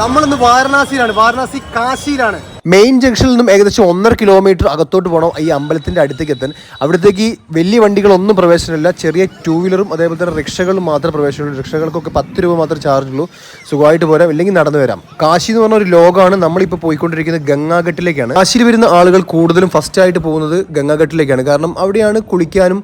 നമ്മളിന്ന് വാരണാസിയിലാണ്. വാരണാസി കാശിയിലാണ്. മെയിൻ ജംഗ്ഷനിൽ നിന്നും ഏകദേശം ഒന്നര കിലോമീറ്റർ അകത്തോട്ട് പോകണം ഈ അമ്പലത്തിന്റെ അടുത്തേക്ക് എത്താൻ. അവിടത്തേക്ക് വലിയ വണ്ടികളൊന്നും പ്രവേശനമില്ല. ചെറിയ ടൂ വീലറും അതേപോലെ തന്നെ റിക്ഷകളും മാത്രമേ പ്രവേശനമുള്ളൂ. റിക്ഷകൾക്കൊക്കെ പത്ത് രൂപ മാത്രമേ ചാർജ് ഉള്ളൂ. സുഖമായിട്ട് പോരാം. ഇല്ലെങ്കിൽ നടന്നു വരാം. കാശി എന്ന് പറഞ്ഞ ഒരു ലോകമാണ് നമ്മളിപ്പോൾ പോയിക്കൊണ്ടിരിക്കുന്നത് ഗംഗാഘട്ടിലേക്കാണ്. കാശിയിൽ വരുന്ന ആളുകൾ കൂടുതലും ഫസ്റ്റ് ആയിട്ട് പോകുന്നത് ഗംഗാഘട്ടിലേക്കാണ്. കാരണം അവിടെയാണ് കുളിക്കാനും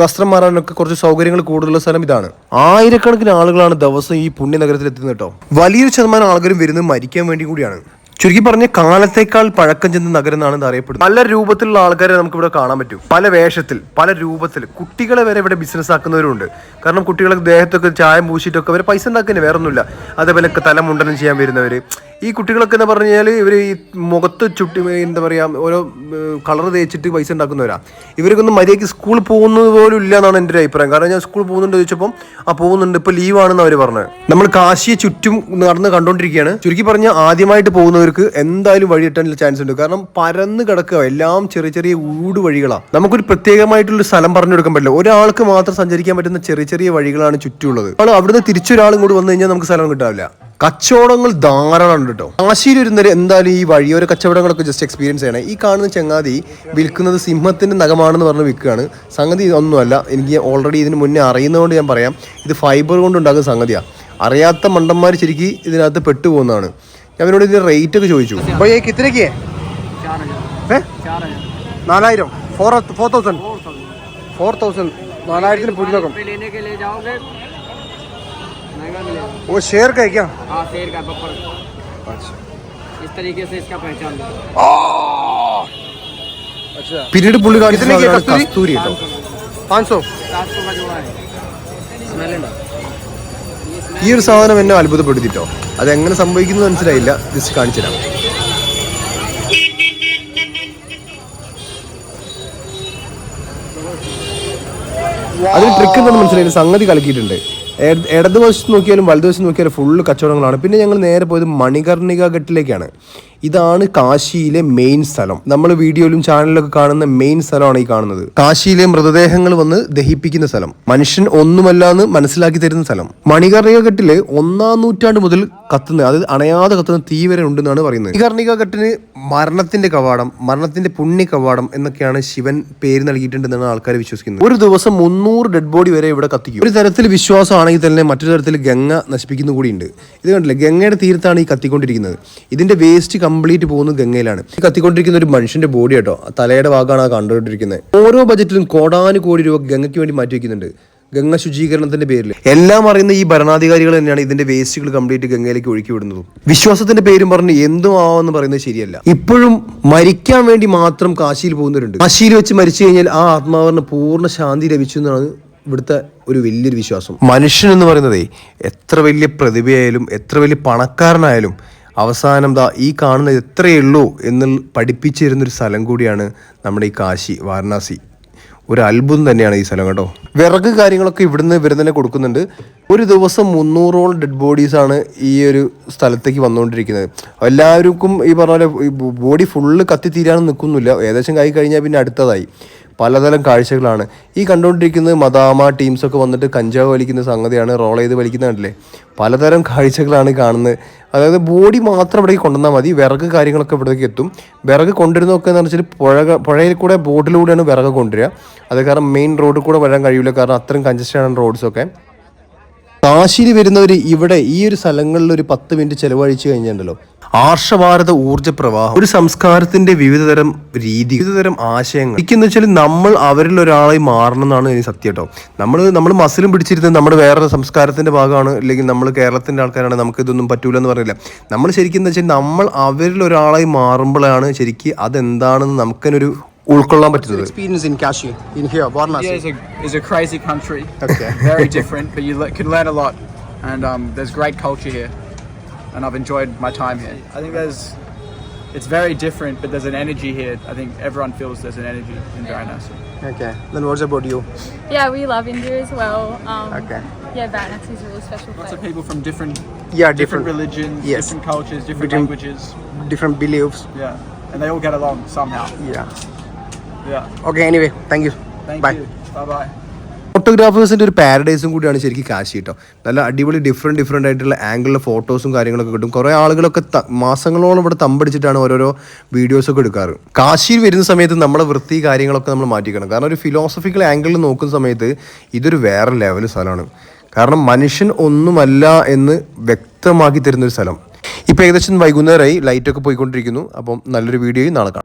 വസ്ത്രം മാറാനൊക്കെ കുറച്ച് സൗകര്യങ്ങൾ കൂടുതലുള്ള സ്ഥലം ഇതാണ്. ആയിരക്കണക്കിന് ആളുകളാണ് ദിവസം ഈ പുണ്യനഗരത്തിൽ എത്തുന്നത് കേട്ടോ. വലിയൊരു ശതമാനം ആളുകളും വരുന്നത് മരിക്കാൻ വേണ്ടി കൂടിയാണ്. ചുരുക്കി പറഞ്ഞ കാലത്തേക്കാൾ പഴക്കം ചെന്ന നഗരം എന്നാണ് ഇത് അറിയപ്പെടുന്നത്. പല രൂപത്തിലുള്ള ആൾക്കാരെ നമുക്ക് ഇവിടെ കാണാൻ പറ്റും. പല വേഷത്തിൽ പല രൂപത്തിൽ. കുട്ടികളെ വരെ ഇവിടെ ബിസിനസ് ആക്കുന്നവരുണ്ട്. കാരണം കുട്ടികളെ ദേഹത്തൊക്കെ ചായം പൂശിയിട്ടൊക്കെ അവരെ പൈസ ഉണ്ടാക്കുന്നത് വേറെ ഒന്നുമില്ല അതേപോലെ തലമുണ്ടനം ചെയ്യാൻ വരുന്നവർ ഈ കുട്ടികളൊക്കെ എന്ന് പറഞ്ഞു കഴിഞ്ഞാൽ ഇവർ ഈ മുഖത്ത് ചുട്ടി എന്താ പറയുക ഓരോ കളർ തേച്ചിട്ട് പൈസ ഉണ്ടാക്കുന്നവരാ. ഇവർക്കൊന്നും മര്യാദയ്ക്ക് സ്കൂളിൽ പോകുന്നത് പോലും ഇല്ല എന്നാണ് എന്റെ ഒരു അഭിപ്രായം. കാരണം ഞാൻ സ്കൂളിൽ പോകുന്നുണ്ട് ചോദിച്ചപ്പോൾ ആ പോകുന്നുണ്ട്. ഇപ്പോൾ ലീവാണെന്ന് അവർ പറഞ്ഞത്. നമ്മൾ കാശിയെ ചുറ്റും നടന്ന് കണ്ടുകൊണ്ടിരിക്കുകയാണ് ചുരുക്കി പറഞ്ഞാൽ ആദ്യമായിട്ട് പോകുന്നവർക്ക് എന്തായാലും വഴി കിട്ടാനുള്ള ചാൻസ് ഉണ്ട്. കാരണം പരന്ന് കിടക്കുക എല്ലാം ചെറിയ ചെറിയ ഊട് വഴികളാണ് നമുക്കൊരു പ്രത്യേകമായിട്ടുള്ള സ്ഥലം പറഞ്ഞു കൊടുക്കാൻ പറ്റില്ല. ഒരാൾക്ക് മാത്രം സഞ്ചരിക്കാൻ പറ്റുന്ന ചെറിയ ചെറിയ വഴികളാണ് ചുറ്റുമുള്ളത്. അപ്പോൾ അവിടുന്ന് തിരിച്ചൊരാളും കൂടി വന്നു കഴിഞ്ഞാൽ നമുക്ക് സ്ഥലം കിട്ടാവില്ല കച്ചവടങ്ങൾ ധാരാളം ഉണ്ട് കേട്ടോ. കാശിയിൽ വരുന്നവർ എന്തായാലും ഈ വഴിയോര കച്ചവടങ്ങളൊക്കെ ജസ്റ്റ് എക്സ്പീരിയൻസ് ചെയ്യണം. ഈ കാണുന്ന ചങ്ങാതി വിൽക്കുന്നത് സിംഹത്തിന്റെ നഖമാണെന്ന് പറഞ്ഞ് വിൽക്കുകയാണ്. സംഗതി ഇതൊന്നുമല്ല. എനിക്ക് ഓൾറെഡി ഇതിന് മുന്നേ അറിയുന്നതുകൊണ്ട് ഞാൻ പറയാം. ഇത് ഫൈബർ കൊണ്ടുണ്ടാകുന്ന സംഗതിയാണ് അറിയാത്ത മണ്ടന്മാർ ശരിക്കും ഇതിനകത്ത് പെട്ടുപോകുന്നതാണ്. അവരോട് ഇതിന്റെ റേറ്റ് ഒക്കെ ചോദിച്ചു അപ്പോൾ ഈ കിത്തനക്ക് ഏ നാലായിരം four four thousand four thousand നാലായിരത്തിന് പുതിനകം पे लेने के लिए जाओगे महंगा मिलेगा वो शेर का है क्या हाँ शेर का बप्पर इस तरीके से इसका पहचान लो अच्छा പിന്നീട് പുള്ളി കാണിച്ച ഇതിലേക്ക് സാധനമാണ് കസ്തൂരി? കസ്തൂരി കേട്ടോ पाँच सौ सात सौ का जोड़ा है स्मेलेंड ഈ ഒരു സാധനം എന്നെ അത്ഭുതപ്പെടുത്തിട്ടോ? എങ്ങനെ സംഭവിക്കുന്നു മനസ്സിലായില്ല. ജസ്റ്റ് കാണിച്ചു തരാം. അതിന് ട്രിക്ക് എന്താണെന്ന് മനസ്സിലായി. സംഗതി കലക്കിയിട്ടുണ്ട്. ഇട- ഇടതുവശത്ത് നോക്കിയാലും വലതുവശത്ത് നോക്കിയാലും ഫുള്ള് കച്ചവടങ്ങളാണ്. പിന്നെ ഞങ്ങൾ നേരെ പോയത് മണികർണിക ഘട്ടിലേക്കാണ്. ഇതാണ് കാശിയിലെ മെയിൻ സ്ഥലം. നമ്മൾ വീഡിയോയിലും ചാനലിലൊക്കെ കാണുന്ന മെയിൻ സ്ഥലമാണ് ഈ കാണുന്നത്. കാശിയിലെ മൃതദേഹങ്ങൾ വന്ന് ദഹിപ്പിക്കുന്ന സ്ഥലം. മനുഷ്യൻ ഒന്നുമല്ല എന്ന് മനസ്സിലാക്കി തരുന്ന സ്ഥലം. മണികർണിക ഘട്ടിൽ ഒന്നാം നൂറ്റാണ്ട് മുതൽ കത്തുന്ന അതായത് അണയാതെ കത്തുന്ന തീ ഉണ്ടെന്നാണ് പറയുന്നത്. മണികർണിക ഘട്ടിന് മരണത്തിന്റെ കവാടം മരണത്തിന്റെ പുണ്യ കവാടം എന്നൊക്കെയാണ് ശിവൻ പേര് നൽകിയിട്ടുണ്ടെന്നാണ് ആൾക്കാർ വിശ്വസിക്കുന്നത്. ഒരു ദിവസം മുന്നൂറ് ഡെഡ് ബോഡി വരെ ഇവിടെ കത്തിക്കും. ഒരു തരത്തിൽ വിശ്വാസമാണെങ്കിൽ തന്നെ മറ്റൊരു തരത്തിൽ ഗംഗ നശിപ്പിക്കുന്ന കൂടിയുണ്ട്. ഇത് കണ്ടില്ലേ? ഗംഗയുടെ തീരത്താണ് ഈ കത്തിക്കൊണ്ടിരിക്കുന്നത്. ഇതിന്റെ വേസ്റ്റ് കംപ്ലീറ്റ് പോകുന്നത് ഗംഗയിലാണ്. ഈ കത്തിക്കൊണ്ടിരിക്കുന്ന ഒരു മനുഷ്യന്റെ ബോഡി കേട്ടോ തലയുടെ ഭാഗമാണ് ആ കണ്ടുകൊണ്ടിരിക്കുന്നത്. ഓരോ ബജറ്റിലും കോടാനുകോടി രൂപ ഗംഗയ്ക്ക് വേണ്ടി മാറ്റി വെക്കുന്നുണ്ട് ഗംഗ ശുചീകരണത്തിന്റെ പേരിൽ എല്ലാം അറിയുന്ന ഈ ഭരണാധികാരികൾ തന്നെയാണ് ഇതിന്റെ വേസ്റ്റുകൾ കംപ്ലീറ്റ് ഗംഗയിലേക്ക് ഒഴുക്കി വിടുന്നതും. വിശ്വാസത്തിന്റെ പേരും പറഞ്ഞ് എന്തും ആവാന്ന് പറയുന്നത് ശരിയല്ല. ഇപ്പോഴും മരിക്കാൻ വേണ്ടി മാത്രം കാശിയിൽ പോകുന്നവരുണ്ട്. കാശിയിൽ വെച്ച് മരിച്ചു കഴിഞ്ഞാൽ ആ ആത്മാവിന് പൂർണ ശാന്തി ലഭിച്ചു എന്നാണ് ഇവിടുത്തെ ഒരു വലിയൊരു വിശ്വാസം. മനുഷ്യൻ എന്ന് പറയുന്നതേ എത്ര വലിയ പ്രതിഭയായാലും എത്ര വലിയ പണക്കാരനായാലും അവസാനം ദാ ഈ കാണുന്നത് എത്രയേ ഉള്ളൂ എന്ന് പഠിപ്പിച്ചിരുന്നൊരു സ്ഥലം കൂടിയാണ് നമ്മുടെ ഈ കാശി വാരണാസി. ഒരു അത്ഭുതം തന്നെയാണ് ഈ സ്ഥലം കേട്ടോ. വിറക് കാര്യങ്ങളൊക്കെ ഇവിടുന്ന് ഇവർ കൊടുക്കുന്നുണ്ട്. ഒരു ദിവസം മുന്നൂറോളം ഡെഡ് ബോഡീസാണ് ഈ ഒരു സ്ഥലത്തേക്ക് വന്നുകൊണ്ടിരിക്കുന്നത്. എല്ലാവർക്കും ഈ പറഞ്ഞ പോലെ ബോഡി ഫുള്ള് കത്തി തീരാനും നിൽക്കുന്നില്ല ഏകദേശം കൈ കഴിഞ്ഞാൽ പിന്നെ അടുത്തതായി. പലതരം കാഴ്ചകളാണ്. ഈ കണ്ടുകൊണ്ടിരിക്കുന്നത് മദാമ ടീംസൊക്കെ വന്നിട്ട് കഞ്ചാവ് വലിക്കുന്ന സംഗതിയാണ് റോൾ ചെയ്ത് വലിക്കുന്നതല്ലേ പലതരം കാഴ്ചകളാണ് കാണുന്നത്. അതായത് ബോഡി മാത്രം ഇവിടേക്ക് കൊണ്ടുവന്നാൽ മതി. വിറക് കാര്യങ്ങളൊക്കെ ഇവിടേക്ക് എത്തും. വിറക് കൊണ്ടുവരുന്നതൊക്കെ എന്ന് വെച്ചാൽ പുഴ പുഴയിൽ കൂടെ ബോട്ടിലൂടെയാണ് വിറക് കൊണ്ടുവരിക. അത് കാരണം മെയിൻ റോഡിൽ കൂടെ വരാൻ കഴിയില്ല കാരണം അത്രയും കഞ്ചസ്റ്റഡ് ആണ് റോഡ്സൊക്കെ കാശിയിൽ വരുന്നവർ ഇവിടെ ഈ ഒരു സ്ഥലങ്ങളിൽ ഒരു പത്ത് മിനിറ്റ് ചിലവഴിച്ച് കഴിഞ്ഞിട്ടുണ്ടല്ലോ. ആർഷഭാരത ഊർജ പ്രവാഹം ഒരു സംസ്കാരത്തിന്റെ വിവിധതരം രീതി വിവിധതരം ആശയങ്ങൾ എനിക്കെന്ന് വെച്ചാൽ നമ്മൾ അവരിൽ ഒരാളായി മാറണം എന്നാണ് എനിക്ക് സത്യം കേട്ടോ നമ്മൾ നമ്മൾ മസിലും പിടിച്ചിരുന്നത് നമ്മുടെ വേറൊരു സംസ്കാരത്തിന്റെ ഭാഗമാണ് അല്ലെങ്കിൽ നമ്മൾ കേരളത്തിന്റെ ആൾക്കാരാണ് നമുക്ക് ഇതൊന്നും പറ്റൂല എന്ന് പറഞ്ഞില്ല നമ്മൾ ശരിക്കും എന്ന് വെച്ചാൽ നമ്മൾ അവരിൽ ഒരാളായി മാറുമ്പോഴാണ് ശരിക്കും അതെന്താണെന്ന് നമുക്കതിനൊരു ഉൾക്കൊള്ളാൻ പറ്റുന്നത് experience in Kashi in here Varanasi Yeah, it's a, it's a crazy country. Okay. Very different, but you can learn a lot. And um, there's great culture here. And I've enjoyed my time here. I think there's, it's very different, but there's an energy here. I think everyone feels there's an energy in Varanasi. okay then what's about you Yeah, we love India as well. Um, Okay. Yeah, Varanasi is a really special place. Lots of people from different, Yeah, different, different- religions, yes. different cultures, different Different- languages. different beliefs Yeah. And they all get along somehow. yeah Yeah. okay anyway thank you Thank Bye. you. Bye bye. ഫോട്ടോഗ്രാഫേഴ്സിന്റെ ഒരു പാരഡൈസും കൂടിയാണ് ശരിക്കും കാശി കേട്ടോ നല്ല അടിപൊളി different different ആയിട്ടുള്ള ആംഗിളിലെ ഫോട്ടോസും കാര്യങ്ങളൊക്കെ കിട്ടും. കുറേ ആളുകളൊക്കെ മാസങ്ങളോളം ഇവിടെ തമ്പടിച്ചിട്ടാണ് ഓരോരോ വീഡിയോസൊക്കെ എടുക്കാറ്. കാശിയിൽ വരുന്ന സമയത്ത് നമ്മുടെ വൃത്തി കാര്യങ്ങളൊക്കെ നമ്മൾ മാറ്റിക്കണം. കാരണം ഒരു ഫിലോസഫിക്കൽ ആംഗിളിൽ നോക്കുന്ന സമയത്ത് ഇതൊരു വേറെ ലെവൽ സ്ഥലമാണ്. കാരണം മനുഷ്യൻ ഒന്നുമല്ല എന്ന് വ്യക്തമാക്കി തരുന്നൊരു സ്ഥലം. ഇപ്പോൾ ഏകദേശം വൈകുന്നേരമായി ലൈറ്റൊക്കെ പോയിക്കൊണ്ടിരിക്കുന്നു. അപ്പം നല്ലൊരു വീഡിയോയും നാളെ കാണാം.